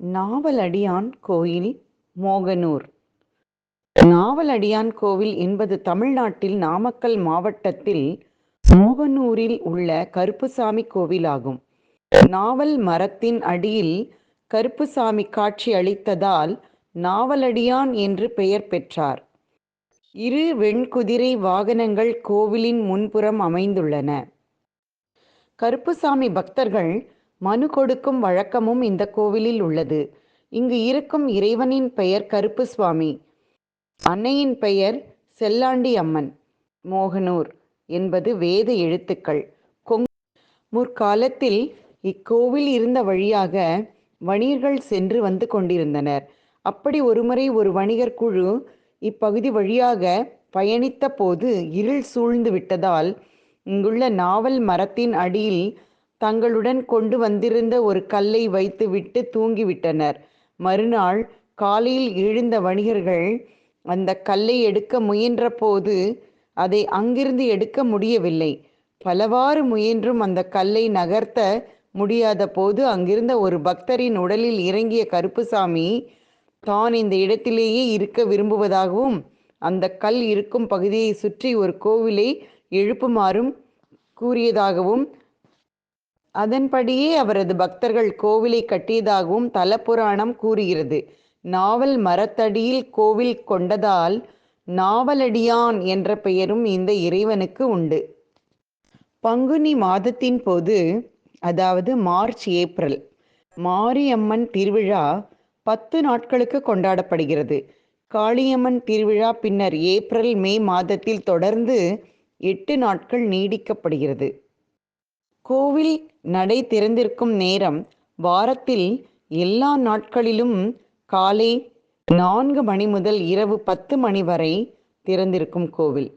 நாவலடியான் கோயில் மோகனூர். நாவலடியான் கோவில் என்பது தமிழ்நாட்டில் நாமக்கல் மாவட்டத்தில் மோகனூரில் உள்ள கருப்புசாமி கோவிலாகும். நாவல் மரத்தின் அடியில் கருப்புசாமி காட்சி அளித்ததால் நாவலடியான் என்று பெயர் பெற்றார். இரு வெண்குதிரை வாகனங்கள் கோவிலின் முன்புறம் அமைந்துள்ளன. கருப்புசாமி பக்தர்கள் மனு கொடுக்கும் வழக்கமும் இந்த கோவிலில் உள்ளது. இங்கு இருக்கும் இறைவனின் பெயர் கருப்பு சுவாமி அன்னையின் பெயர் செல்லாண்டி அம்மன் மோகனூர் என்பது வேத எழுத்துக்கள். கொங் முற்காலத்தில் இக்கோவில் இருந்த வழியாக வணிகர்கள் சென்று வந்து கொண்டிருந்தனர். அப்படி ஒருமுறை ஒரு வணிகர் குழு இப்பகுதி வழியாக பயணித்த போது இருள் சூழ்ந்து விட்டதால் இங்குள்ள நாவல் மரத்தின் அடியில் தங்களுடன் கொண்டு வந்திருந்த ஒரு கல்லை வைத்துவிட்டு தூங்கிவிட்டனர். மறுநாள் காலையில் எழுந்த வணிகர்கள் அந்த கல்லை எடுக்க முயன்ற போது அதை அங்கிருந்து எடுக்க முடியவில்லை. பலவாறு முயன்றும் அந்த கல்லை நகர்த்த முடியாத போது அங்கிருந்த ஒரு பக்தரின் உடலில் இறங்கிய கருப்புசாமி தான் இந்த இடத்திலேயே இருக்க விரும்புவதாகவும் அந்த கல் இருக்கும் பகுதியை சுற்றி ஒரு கோவிலை எழுப்புமாறும் கூறியதாகவும் அதன்படியே அவரது பக்தர்கள் கோவிலை கட்டியதாகவும் தலபுராணம் கூறுகிறது. நாவல் மரத்தடியில் கோவில் கொண்டதால் நாவலடியான் என்ற பெயரும் இந்த இறைவனுக்கு உண்டு. பங்குனி மாதத்தின் போது அதாவது மார்ச் ஏப்ரல் மாரியம்மன் திருவிழா பத்து நாட்களுக்கு கொண்டாடப்படுகிறது. காளியம்மன் திருவிழா பின்னர் ஏப்ரல் மே மாதத்தில் தொடர்ந்து எட்டு நாட்கள் நீடிக்கப்படுகிறது. கோவில் நடை திறந்திருக்கும் நேரம் வாரத்தில் எல்லா நாட்களிலும் காலை நான்கு மணி முதல் இரவு பத்து மணி வரை திறந்திருக்கும் கோவில்.